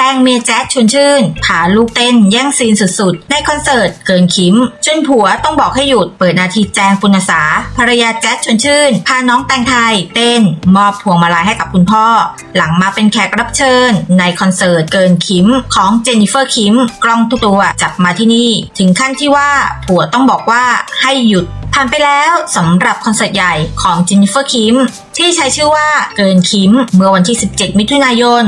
จ้งเมียแจ๊ดชวนชื่นพาลูกเต้นแย่งซีนสุดๆ ในคอนเสิร์ตเกินคิมจนผัวต้องบอกให้หยุดเปิดนาทีแจงปุณสาภรรยาแจ๊ดชวนชื่น พาน้องแตงไทยเต้น มอบพวงมาลัยให้กับคุณพ่อ หลังมาเป็นแขกรับเชิญ ในคอนเสิร์ตเกินคิมของเจนนิเฟอร์คิมกล้องทุกตัวจับมาที่นี่ ถึงขั้นที่ว่าผัวต้องบอกว่าให้หยุด ผ่านไปแล้วสำหรับคอนเสิร์ตใหญ่ของจินนิเฟอร์คิมที่ใช้ชื่อว่าเกินคิม เมื่อวันที่ 17 มิถุนายน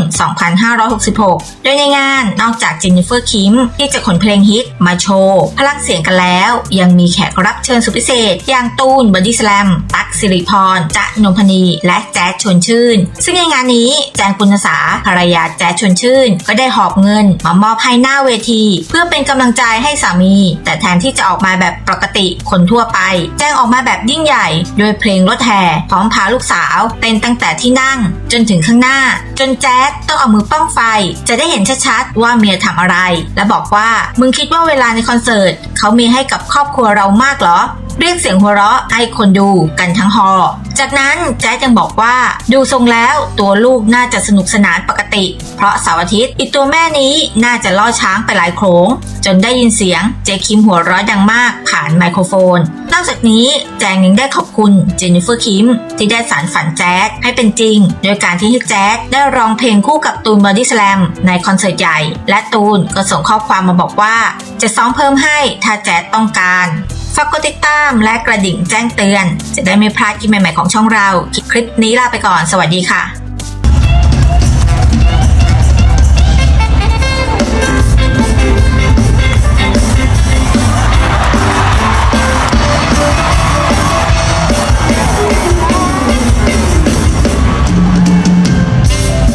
2566 โดยในงานนอกจากจินนิเฟอร์คิมที่จะขนเพลงฮิตมาโชว์ พลังเสียงกันแล้ว ยังมีแขกรับเชิญสุดพิเศษ อย่างตูนบอดี้สแลมตั๊กสิริพรจ๊ะนงพนี และแจ๊ดชวนชื่น ซึ่งในงานนี้แจงปุณสาภรรยาแจ๊ดชวนชื่น ก็ได้หอบเงินมามอบให้หน้าเวที เพื่อเป็นกำลังใจให้สามี แต่แทนที่จะออกมาแบบปกติคนทั่วไปแจ้งออกมาแบบยิ่งใหญ่ โดยเพลงรถแห่พร้อมพาลูกสาวเต้นตั้งแต่ที่นั่ง จนถึงข้างหน้า จนแจ๊ดต้องเอามือป้องไฟ จะได้เห็นชัดๆว่าเมียทำอะไร และบอกว่ามึงคิดว่าเวลาในคอนเสิร์ตเขามีให้กับครอบครัวเรามากเหรอ เรียกเสียงหัวเราะให้คนดูกันทั้งฮอจากนั้นแจ๊ดยังบอกว่าดูทรงแล้วตัวลูกน่าจะสนุกสนานปกติ เพราะเสาร์อาทิตย์อีตัวแม่นี้น่าจะล่อช้างไปหลายโขงจนได้ยินเสียงเจคิมหัวเร้อยดังมากผ่านไมโครโฟน นอกจากนี้แจงยังได้ขอบคุณเจนนิเฟอร์คิมที่ได้สารฝันแจ๊ดให้เป็นจริง โดยการที่ให้แจ๊ดได้ร้องเพลงคู่กับตูนบอดี้สแลมในคอนเสิร์ตใหญ่ และตูนก็ส่งข้อความมาบอกว่า จะซ้อมเพิ่มให้ถ้าแจ๊ดต้องการ กกดติดตามและกระดิ่งแจ้งเตือน จะได้ไม่พลาดคลิปใหม่ ๆ ของช่องเรา คลิปนี้ลาไปก่อน สวัสดีค่ะ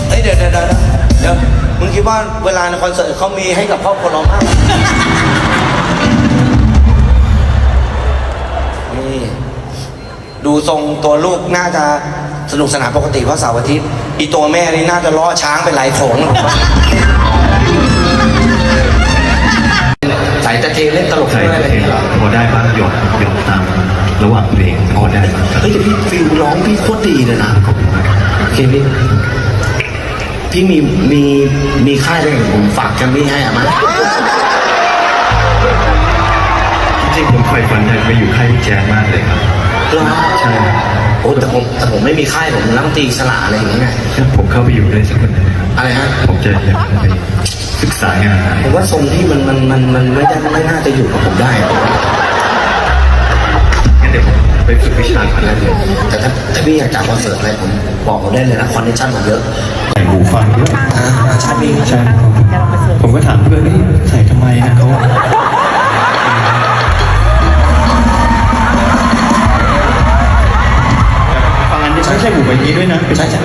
เฮ้ยเดี๋ยวเดี๋ยวเดี๋ยวเดี๋ยวมึงคิดว่าเวลาในคอนเสิร์ตเขามีให้กับครอบครัวเรามาก ดูทรงตัวลูกน่าจะสนุกสนานปกติเพราะเสาร์อาทิตย์อีตัวแม่นี่น่าจะล้อช้างไปหลายโขงนะผมว่าสายตะเทเล่นตลกใช่ด้วยอะไรเพลงพอได้บ้างหยดหยดตามระหว่างเพลงพอได้บ้างครับเฮ้ยแต่พี่ฟิลร้องพี่โคตรดีเลยนะขอบคุณมากครับโอเคพี่พี่มีมีมีค่ายด้วยกันผมฝากแกรมมี่ให้อะมั้ยจริงๆผมใฝ่ฝันอยากไปอยู่ค่ายพี่แจ๊สมากเลยครับ เหรอใช่ครับโอ้แต่ผมแต่ผมไม่มีค่ายผมนักดนตรีอิสระอะไรอย่างเงี้ยถ้าผมเข้าไปอยู่ได้สักคนหนึงนะครับอะไรฮะ ผมจะอยากไปศึกษางานผมว่าทรงที่มันมันมันมันไม่ได้ไม่น่าจะอยู่กับผมได้อะงั้นเดี๋ยวผมไปฝึกวิชาก่อนแล้วเดี๋ยวแต่ถ้าถ้าพี่อยากจัดคอนเสิร์ตอะไรผมบอกผมได้เลยนะคอนเนคชั่นผมเยอะใส่หูฟังด้วยอ่าใช่พี่ใช่ครับผมก็ถามเพื่อนเอ๊ะใส่ทำไมนะเขา ช่หูใบนี้ด้วยนะใช่ใช่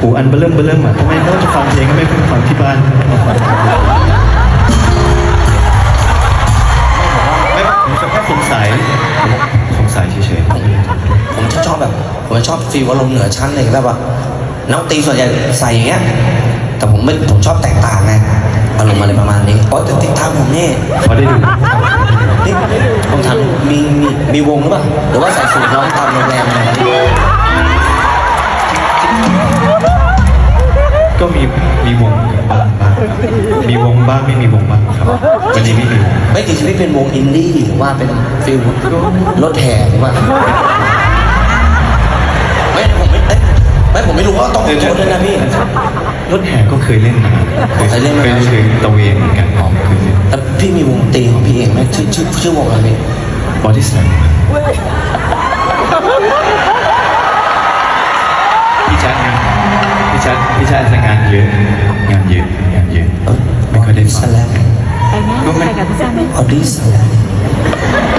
หูอันเบลิ่มเบลิ่มอะทำไมเขาจะฟังเพลงก็ไม่ฟังฟังที่บ้านมาฟังไม่ผมจะแค่สงสัยผมสงสัยเฉยๆผมจะชอบแบบ ผมจะชอบฟีลอารมณ์เหนือชั้นอะไรอย่างเงี้ยแบบว่านักดนตรีส่วนใหญ่ใส่อย่างเงี้ย แต่ผมไม่ผมชอบแตกต่างไงอารมณ์อะไรประมาณนี้อ๋อแต่ติดตามผมนี่พอได้ดูนี่ผมถามมีมีมีวงหรือเปล่า หรือว่าใส่สูทร้องตามโรงแรมอะไร ก็มีมีวงบ้างบ้างครับมีวงบ้างไม่มีวงบ้างครับ วันนี้ไม่มีวงไม่กี่ชีวิตเป็นวงอินดี้หรือว่าเป็นฟิลรถแห่หรือว่าไม่ผมไม่เอ้ยไม่ผมไม่รู้ว่าต้องขอโทษด้วยนะพี่ รถแห่ก็เคยเล่นมาเคยเล่นมาเป็นเชิงตะเวนเหมือนกันอ๋อเคยเล่นแล้วพี่มีวงดนตรีของพี่เองไหมชื่อชื่อชื่อวงอะไรพี่บอดี้สแลมพี่ชัดงาน พี่ชัดพี่ชัดทำงานเยอะงานเยอะงานเยอะไม่ค่อยได้ฟังก็ไม่คอดี้สลัด